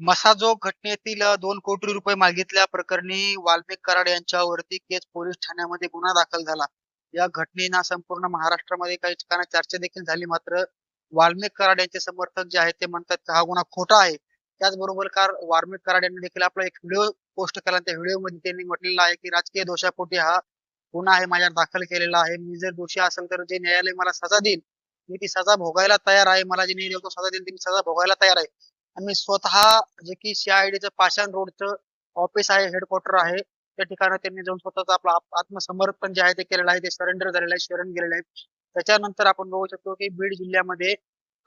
मसाजोग घटनेतील दोन कोटी रुपये मागितल्या प्रकरणी वाल्मिक कराड यांच्यावरती केस पोलीस ठाण्यामध्ये गुन्हा दाखल झाला. या घटनेना संपूर्ण महाराष्ट्रामध्ये काही ठिकाणी चर्चा देखील झाली. मात्र वाल्मिक कराड यांचे समर्थक जे आहेत ते म्हणतात की हा गुन्हा खोटा आहे. त्याचबरोबर कार वाल्मिक कराड यांनी देखील आपला एक व्हिडिओ पोस्ट केला. त्या व्हिडिओमध्ये त्यांनी म्हटलेलं आहे की राजकीय दोषापोटी हा गुन्हा आहे माझ्यावर दाखल केलेला आहे. मी जर दोषी असेल तर जे न्यायालय मला सजा देईल, मी ती सजा भोगायला तयार आहे. मला जे न्याय तो सजा देईल ती सजा भोगायला तयार आहे. आणि मी स्वतः जे की सीआयडीचं पाषाण रोडचं ऑफिस आहे, हेडक्वार्टर आहे. त्या ठिकाणी त्यांनी जाऊन स्वतःच आपलं आत्मसमर्पण जे आहे ते केलेलं आहे. ते सरेंडर झालेलं आहे, शरण गेलेलं आहे त्याच्यानंतर आपण बघू शकतो की बीड जिल्ह्यामध्ये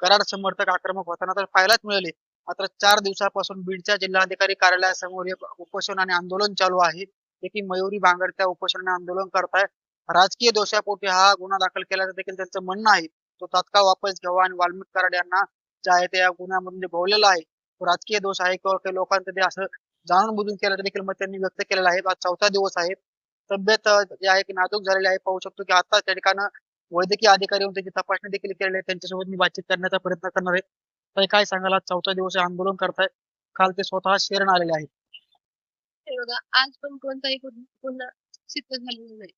कराड समर्थक आक्रमक होताना तर पाहायलाच मिळाले. मात्र चार दिवसापासून बीडच्या जिल्हाधिकारी कार्यालयासमोर एक उपोषण आणि आंदोलन चालू आहे. जे की मयुरी बांगर त्या उपोषण आंदोलन करताय. राजकीय दोषापोटी हा गुन्हा दाखल केल्याचं देखील त्यांचं म्हणणं आहे. तो तात्काळ वापस घ्यावा आणि वाल्मिक कराड यांना जे आहे ते या गुन्ह्यामधून जे भोवलेला आहे, तो राजकीय दोष आहे किंवा काही लोकांचं ते असं जाणून-बुजून केल्याचं देखील मत त्यांनी व्यक्त केलेलं आहे. आज चौथा दिवस आहे. तब्येत जे आहे की नाजूक झालेली आहे. पाहू शकतो की आता त्या ठिकाणी वैद्यकीय अधिकारी होऊन त्याची तपासणी देखील केलेली आहे. त्यांच्यासोबत मी बातचीत करण्याचा प्रयत्न करणार आहे. तर काय सांगाल आज चौथा दिवस आंदोलन करताय. काल ते स्वतः शरण आलेले आहेत. हे बघा आज पण कोणताही गुन्हा सिद्ध झालेला नाही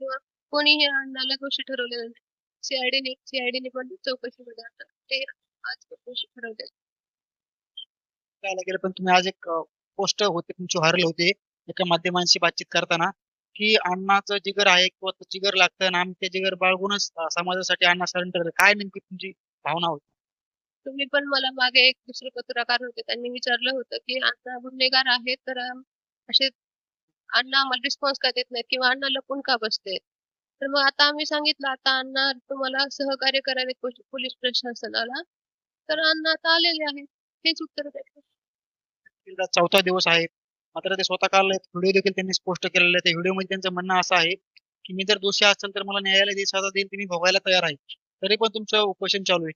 किंवा कोणीही अण्णाला गोष्टी ठरवलेलं नाही. सीआयडीने सीआयडीने पण चौकशीमध्ये आता ते आज गेलं पण तुम्ही आज एक पोस्ट होते तुमची व्हायरल होते. एका माध्यमांशी बातचीत करताना की अण्णाचं जिगर आहे किंवा जिगर लागतं आणि आम्ही ते जिगर बाळगूनच समाजासाठी अण्णा सरेंडर काय नेमकी तुमची भावना होती? तुम्ही पण मला मागे एक दुसरे पत्रकार होते त्यांनी विचारलं होतं की अण्णा गुन्हेगार आहेत तर असे अण्णा आम्हाला रिस्पॉन्स का देत नाहीत किंवा अण्णा लपून का बसते तर मग आता आम्ही सांगितलं आता अण्णा तुम्हाला सहकार्य करावे पोलीस प्रशासनाला. तर अण्णा आता आलेले आहेत. हेच उत्तर चौथा दिवस आहे. मात्र ते स्वतः काल व्हिडिओ देखील त्यांनी पोस्ट केलेला आहे त्या व्हिडिओमध्ये त्यांचं म्हणणं असं आहे की मी जर दोषी असेल तर मला न्यायालय जी सजा देईल ती मी भोगायला तयार आहे. तरी पण तुमचं उपोषण चालू आहे.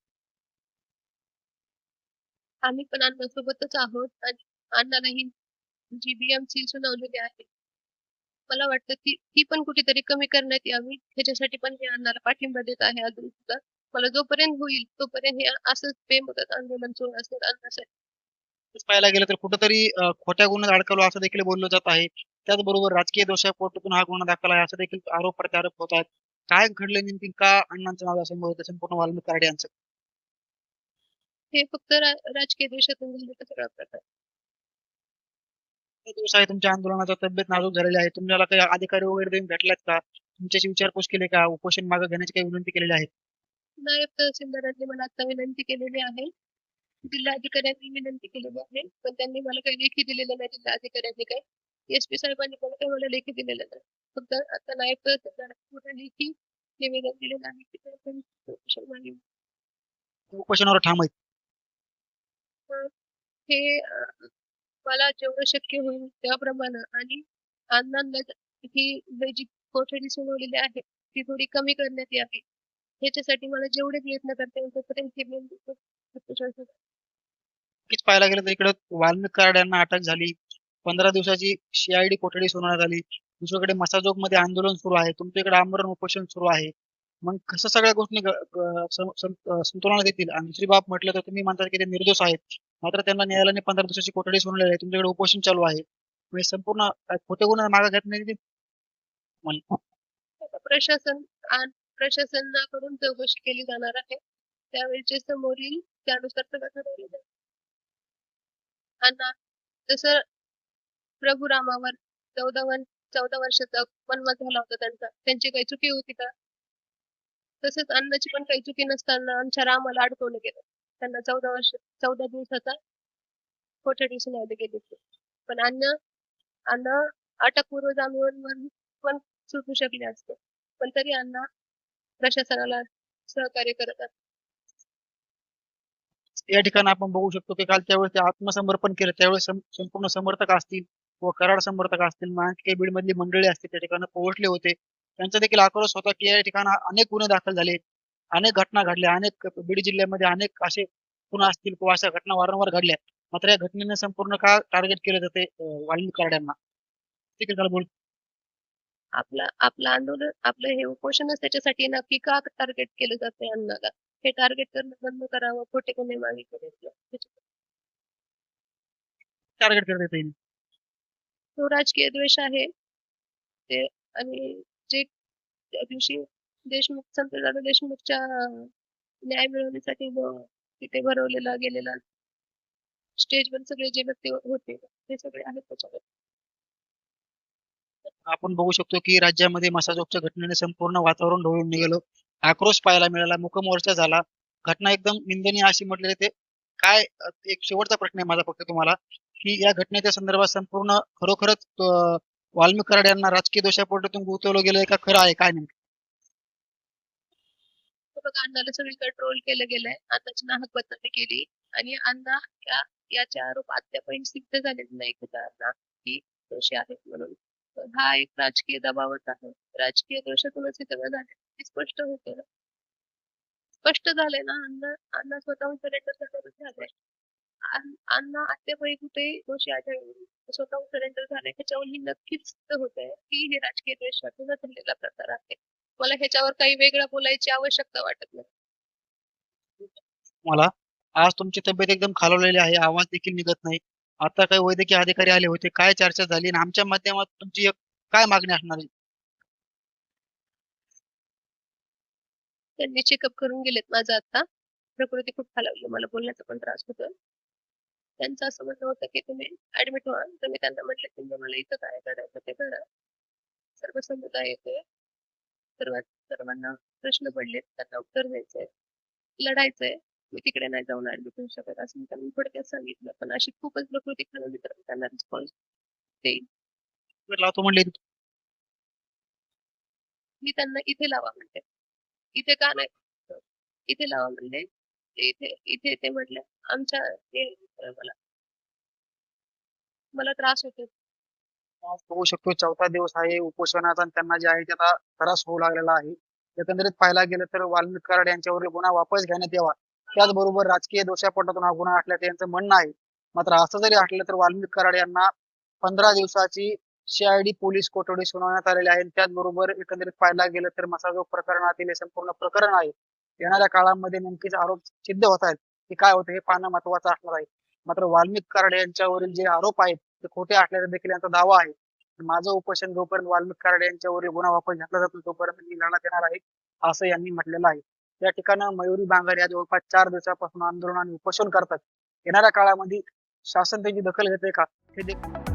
आम्ही पण अण्णासोबतच आहोत. आणि अण्णाला ही जी बीएमसी सुनावलेली आहे. मला वाटतं ती ती पण कुठेतरी कमी करण्यात यावी. ह्याच्यासाठी पण मी अण्णाला पाठिंबा देत आहे अजून सुद्धा. मला जोपर्यंत होईल तोपर्यंत हे असंच बेमुदत आंदोलन सुरू अण्णासाठी तसं पाहायला गेलं तर कुठंतरी खोट्या गुन्ह्यात अडकलो असं देखील बोललं जात आहे. त्याचबरोबर राजकीय दोषापोटीतून हा गुन्हा दाखल आहे असं देखील आरोप प्रत्यारोप होत आहेत. काय घडलं नेमकी? का अण्णांचं नाव समोर होतं संपूर्ण वाल्मिक कराड यांचं. हे फक्त राजकीय देशातून झालेला सगळा प्रकार. दिवस आहे तुमच्या आंदोलनाचा तब्येत नाजूक झालेली आहे. तुम्हाला काही अधिकारी वगैरे देऊन भेटलात का? तुमच्याशी विचारपूस केली का? उपोषण मागे घेण्याची काही विनंती केलेली आहे? नायब तहसीलदारांनी मला आता विनंती केलेली आहे. जिल्हाधिकाऱ्यांनी विनंती केलेली आहे. पण त्यांनी मला काही लेखी दिलेलं नाही. जिल्हाधिकाऱ्यांनी काही एस पी साहेबांनी पण काही मला लेखी दिलेलं नाही. फक्त आता नायब तहसीलदारांनी मला लेखी निवेदन दिलेलं आहे की ते. उपोषणावर ठाम आहेत. हे. मला जेवढं शक्य होईल त्याप्रमाणे आणि अण्णांना ही जी कोठडी सोडवलेली आहे ती थोडी कमी करण्यात यावी. ह्याच्यासाठी मला जेवढे प्रयत्न करता येईल तोपर्यंत पाहायला गेलं तर इकडे वाल्मिक कराड यांना अटक झाली. पंधरा दिवसाची सीआयडी कोठडी सुनावण्यात आली. दुसरीकडे मसाजोगमध्ये आंदोलन सुरू आहे. तुमच्याकडे आमरण उपोषण सुरू आहे. मग कसं सगळ्या गोष्टी संतुलनात येतील? आणि दुसरी बाब म्हटलं तर तुम्ही म्हणता की ते निर्दोष आहेत. मात्र त्यांना न्यायालयाने पंधरा दिवसाची कोठडी सुनावलेली आहे. तुमच्याकडे उपोषण चालू आहे. म्हणजे संपूर्ण खोटे गुन्हे मागे घेत नाही प्रशासन आणि प्रशासनाकडून चौकशी केली जाणार आहे. त्यावेळी जे समोर येईल त्यानुसार सगळं ठरवलं जाईल. जसं प्रभू रामावर चौदा वन चौदा वर्षाचा वनवास झाला होता त्यांचा त्यांची काही चुकी होती का? तसंच अण्णाची पण काही चुकी नसताना आमच्या रामाला अडकवलं गेलं. त्यांना चौदा वर्ष चौदा दिवसाचा कोठडी सुनावली गेली होती पण अन्न अन्न अटकपूर्व जामीनवर पण सुटू शकले असते. पण तरी अण्णा प्रशासनाला सहकार्य करत या ठिकाणी आपण बघू शकतो की काल त्यावेळेस ते आत्मसमर्पण केलं. त्यावेळेस संपूर्ण समर्थक असतील व कराड समर्थक असतील बीड मधली मंडळी असतील त्या ठिकाणी पोहोचले होते. त्यांचा देखील आक्रोश होता की या ठिकाणी अनेक गुन्हे दाखल झाले. अनेक घटना घडल्या. अनेक बीड जिल्ह्यामध्ये अनेक असे गुन्हे असतील किंवा अशा घटना वारंवार घडल्या. मात्र या घटनेने संपूर्ण का टार्गेट केलं जाते अं, वाल्मिक कराड यांना ठीक आहे चला बोल. आपलं आपलं आंदोलन आपलं हे उपोषणच त्याच्यासाठी नक्की का टार्गेट केलं जाते अण्णाला हे टार्गेट करणं बंद करावं खोटे गुन्हे मागे टार्गेट करत येते तो राजकीय द्वेष आहे. ते आणि जे त्या दिवशी देशमुख संतदादा देशमुखच्या न्याय मिळवण्यासाठी तिथे भरवलेला गेलेला स्टेजवर सगळे जे व्यक्ती होते ते सगळे आहेत त्याच्यावर. आपण बघू शकतो की राज्यामध्ये मसाजोगच्या घटनेने संपूर्ण वातावरण ढवळून निघालं. आक्रोश पाहायला मिळाला. मुकमोर्चा झाला. घटना एकदम निंदनीय अशी म्हटलेली ते काय एक शेवटचा प्रश्न आहे माझा फक्त तुम्हाला की या घटनेच्या संदर्भात संपूर्ण खरोखरच वाल्मिक कराड यांना राजकीय दोषापोटातून गुंतवलं गेलं का? खरं आहे काय नेमकं? बघा अण्णाला सगळीकडे ट्रोल केलं गेलंय. अण्णाची नाहक बदनामी केली. आणि अण्णा या याचे आरोप अद्यापही सिद्ध झालेले नाही की अण्णा की दोषी आहेत म्हणून. हा एक राजकीय दबावच आहे. राजकीय दृश्यातूनच हे सगळं झालं हे स्पष्ट होते ना. स्पष्ट झाले ना अण्णा अण्णा स्वतःहून सरेंडर झालंय झाले अण्णा आत्यापैकी कुठे दोषी आढळून स्वतःहून सरेंडर झाले ह्याच्यावर ही नक्कीच सिद्ध होत आहे की हे राजकीय द्वेषातूनच झालेला प्रकार आहे. मला ह्याच्यावर काही वेगळं बोलायची आवश्यकता वाटत नाही. मला? आज तुमची तब्येत एकदम खालवलेली आहे आवाज देखील निघत नाही. आता काही वैद्यकीय अधिकारी आले होते काय चर्चा झाली? आणि आमच्या माध्यमात तुमची एक काय मागणी असणार आहे? त्यांनी चेकअप करून गेलेत माझं आता. प्रकृती खूप खालावली. मला बोलण्याचा पण त्रास होतो त्यांचं असं म्हणणं होतं की तुम्ही ऍडमिट व्हा. तुम्ही त्यांना म्हटलं की मला इथं काय करायचं ते करा. सर्व समुदाय येतोय सर्व सर्वांना प्रश्न पडलेत. त्यांना उत्तर द्यायचंय. लढायचंय. मी तिकडे नाही जाऊन ऍडमिट होऊ शकत असं मी त्यांना थोडक्यात सांगितलं. पण अशी खूपच प्रकृती खालावली तर मी त्यांना रिस्पॉन्स वेळ लावतो म्हणले मी त्यांना इथे लावा म्हणते. इथे का नाही? इथे लावा म्हणले. इथे इथे ते म्हटले आमच्या मला मला त्रास होतो. होऊ शकतो. चौथा दिवस आहे उपोषणाचा आणि त्यांना जे आहे त्याचा त्रास होऊ लागलेला आहे. एकंदरीत पाहायला गेलं तर वाल्मिक कराड यांच्यावरील गुन्हा वापस घेण्यात यावा. त्याचबरोबर राजकीय दोषापोटातून हा गुन्हा असल्याचं यांचं म्हणणं आहे. मात्र असं जरी असलं तर वाल्मिक कराड यांना पंधरा दिवसाची सीआयडी पोलीस कोठडी सुनावण्यात आलेली आहे. त्याचबरोबर एकंदरीत पाहायला गेलं तर मसाजोग प्रकरणातील हे संपूर्ण प्रकरण आहे. येणाऱ्या काळामध्ये नेमकेच आरोप सिद्ध होत आहेत. की काय होतं हे पाहणं महत्वाचं असणार आहे. मात्र वाल्मिक कराड यांच्यावरील जे आरोप आहेत ते खोटे असल्याचा देखील यांचा दावा आहे. माझं उपोषण जोपर्यंत वाल्मिक कराड यांच्यावरील गुन्हा वापस घेतला जातो तोपर्यंत मी लढण्यात येणार आहे असं यांनी म्हटलेलं आहे. या ठिकाणी मयुरी बांगर या जवळपास चार दिवसापासून आंदोलन आणि उपोषण करतात. येणाऱ्या काळामध्ये शासन त्याची दखल घेते का हे देखील